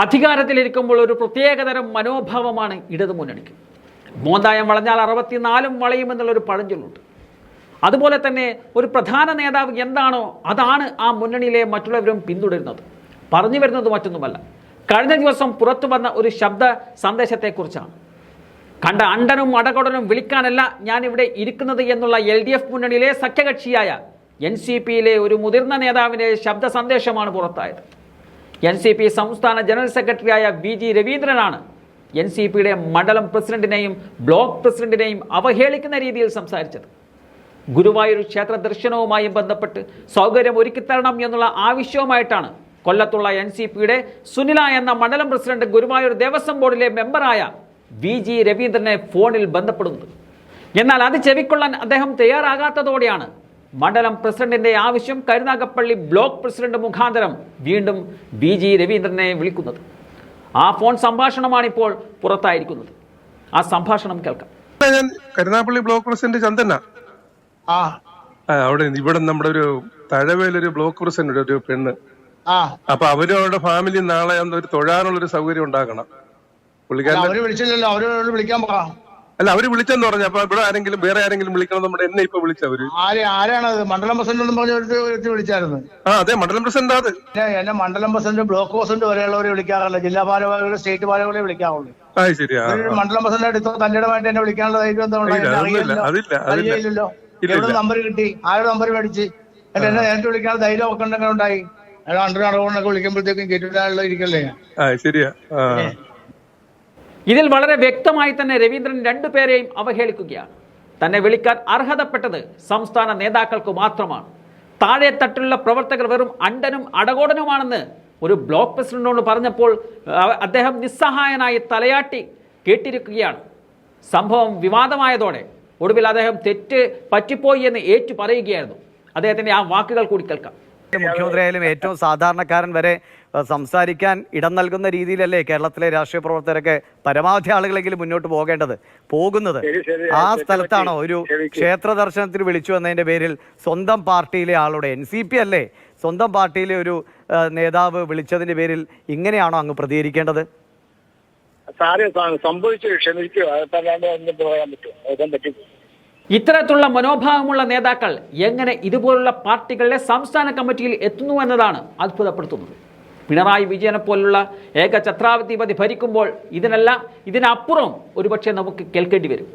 അധികാരത്തിലിരിക്കുമ്പോൾ ഒരു പ്രത്യേകതരം മനോഭാവമാണ് ഇടതു മുന്നണിക്ക്. മോന്തായം വളഞ്ഞാൽ അറുപത്തിനാലും വളയുമെന്നുള്ളൊരു പഴഞ്ചൊല്ലുണ്ട്. അതുപോലെ തന്നെ ഒരു പ്രധാന നേതാവ് എന്താണോ അതാണ് ആ മുന്നണിയിലെ മറ്റുള്ളവരും പിന്തുടരുന്നത്. പറഞ്ഞു വരുന്നത് മറ്റൊന്നുമല്ല. കഴിഞ്ഞ ദിവസം പുറത്തു വന്ന ഒരു ശബ്ദ സന്ദേശത്തെക്കുറിച്ചാണ്. കണ്ട അണ്ടനും അടകൊടനും വിളിക്കാനല്ല ഞാനിവിടെ ഇരിക്കുന്നത് എന്നുള്ള എൽ ഡി എഫ് മുന്നണിയിലെ സഖ്യകക്ഷിയായ എൻ സി പിയിലെ ഒരു മുതിർന്ന നേതാവിന്റെ ശബ്ദ സന്ദേശമാണ് പുറത്തായത്. എൻ സി പി സംസ്ഥാന ജനറൽ സെക്രട്ടറിയായ വി ജി രവീന്ദ്രനാണ്. എൻ സി പിയുടെ മണ്ഡലം പ്രസിഡന്റിനെയും ബ്ലോക്ക് പ്രസിഡന്റിനെയും അവഹേളിക്കുന്ന രീതിയിൽ സംസാരിച്ചത്. ഗുരുവായൂർ ക്ഷേത്ര ദർശനവുമായി ബന്ധപ്പെട്ട് സൗകര്യം ഒരുക്കിത്തരണം എന്നുള്ള ആവശ്യവുമായിട്ടാണ് കൊല്ലത്തുള്ള എൻ സി പിയുടെ സുനില എന്ന മണ്ഡലം പ്രസിഡന്റ് ഗുരുവായൂർ ദേവസ്വം ബോർഡിലെ മെമ്പറായ വി ജി രവീന്ദ്രനെ ഫോണിൽ ബന്ധപ്പെടുന്നത്. എന്നാൽ അത് ചെവിക്കൊള്ളാൻ അദ്ദേഹം തയ്യാറാകാത്തതോടെയാണ് മണ്ഡലം പ്രസിഡന്റിന്റെ ആവശ്യം കരുനാഗപ്പള്ളി ബ്ലോക്ക് പ്രസിഡന്റ് മുഖാന്തരം വീണ്ടും വി ജി രവീന്ദ്രനെ വിളിക്കുന്നത്. ആ ഫോൺ സംഭാഷണമാണ് ഇപ്പോൾ പുറത്തായിരിക്കുന്നത്. ആ സംഭാഷണം കേൾക്കാം. ഞാൻ കരുനാഗപ്പള്ളി ബ്ലോക്ക് പ്രസിഡന്റ് ചന്ദന. ആ. അവിടെ ഇവിടെ നമ്മുടെ ഒരു തഴവേലൊരു ബ്ലോക്ക് പ്രസിഡന്റ് ഒരു പെണ്ണ്. ആ. അപ്പൊ അവരും അവരുടെ ഫാമിലി നാളെ ഒരു തൊഴാനുള്ള ഒരു സൗകര്യം ഉണ്ടാക്കണം പുള്ളിക്കാരൻ അവർ വിളിച്ചില്ലല്ലോ. അവരോട് വിളിക്കാൻ പറ. അല്ല അവർ വിളിച്ചെന്ന് പറഞ്ഞു. അപ്പൊ ഇവിടെ ആരെങ്കിലും വേറെ ആരെങ്കിലും വിളിക്കണം നമ്മുടെ എന്നെ ഇപ്പൊ വിളിച്ചവര് ആര് അത്? മണ്ഡലം പ്രസിഡന്റ് പറഞ്ഞ ഒരു വിളിച്ചായിരുന്നു. ആ അതെ മണ്ഡലം പ്രസിഡന്റ് അത്. എന്നെ മണ്ഡലം പ്രസിഡന്റ് ബ്ലോക്ക് പ്രസിഡന്റ് വരെയുള്ളവരെ വിളിക്കാറില്ല. ജില്ലാ ഭാരവാഹികളെ സ്റ്റേറ്റ് ഭാരവാഹികളെ വിളിക്കാറുള്ളൂ. മണ്ഡലം പ്രസിഡന്റ് ഇത്ര തന്നിടമായിട്ട് എന്നെ വിളിക്കാനുള്ള ധൈര്യം എന്താ അറിയില്ലല്ലോ. എവിടെ നമ്പർ കിട്ടി? ആരുടെ നമ്പർ മേടിച്ച്? എന്നെ നേരിട്ട് വിളിക്കാനുള്ള ധൈര്യം ഒക്കെ ഉണ്ടെങ്കിൽ ഉണ്ടായി. അണ്ടർ നടകൊണ്ടൊക്കെ വിളിക്കുമ്പോഴത്തേക്കും കേട്ടിട്ടാണല്ലോ ഇരിക്കല്ലേ? ശരിയാ. ഇതിൽ വളരെ വ്യക്തമായി തന്നെ രവീന്ദ്രൻ രണ്ടുപേരെയും അവഹേളിക്കുകയാണ്. തന്നെ വിളിക്കാൻ അർഹതപ്പെട്ടത് സംസ്ഥാന നേതാക്കൾക്ക് മാത്രമാണ്. താഴെ തട്ടിലുള്ള പ്രവർത്തകർ വെറും അണ്ടനും അടകോടനുമാണെന്ന് ഒരു ബ്ലോക്ക് പ്രസിഡന്റിനോട് പറഞ്ഞപ്പോൾ അദ്ദേഹം നിസ്സഹായനായി തലയാട്ടി കേട്ടിരിക്കുകയാണ്. സംഭവം വിവാദമായതോടെ ഒടുവിൽ അദ്ദേഹം തെറ്റ് പറ്റിപ്പോയി എന്ന് ഏറ്റു പറയുകയായിരുന്നു അദ്ദേഹത്തിന്റെ ആ വാക്കുകൾ കൂടി കേൾക്കാം. മുഖ്യമന്ത്രിയായാലും ഏറ്റവും സാധാരണക്കാരൻ വരെ സംസാരിക്കാൻ ഇടം നൽകുന്ന രീതിയിലല്ലേ കേരളത്തിലെ രാഷ്ട്രീയ പ്രവർത്തകരൊക്കെ പരമാവധി ആളുകളെങ്കിലും മുന്നോട്ട് പോകേണ്ടത് പോകുന്നത്. ആ സ്ഥലത്താണോ ഒരു ക്ഷേത്ര ദർശനത്തിന് വിളിച്ചു എന്നതിന്റെ പേരിൽ സ്വന്തം പാർട്ടിയിലെ ആളുടെ എൻ സി പി അല്ലേ സ്വന്തം പാർട്ടിയിലെ ഒരു നേതാവ് വിളിച്ചതിന്റെ പേരിൽ ഇങ്ങനെയാണോ അങ്ങ് പ്രതികരിക്കേണ്ടത്? സാരെ സംഭവിച്ചു ക്ഷമിക്കുക പറയാൻ പറ്റും. അതൊക്കെ പറ്റും ഇത്തരത്തിലുള്ള മനോഭാവമുള്ള നേതാക്കൾ എങ്ങനെ ഇതുപോലുള്ള പാർട്ടികളിലെ സംസ്ഥാന കമ്മിറ്റിയിൽ എത്തുന്നു എന്നതാണ് അത്ഭുതപ്പെടുത്തുന്നത്. പിണറായി വിജയനെ പോലുള്ള ഏക ഛത്രാധിപതി ഭരിക്കുമ്പോൾ ഇതിനല്ല ഇതിനപ്പുറം ഒരുപക്ഷെ നമുക്ക് കേൾക്കേണ്ടി വരും.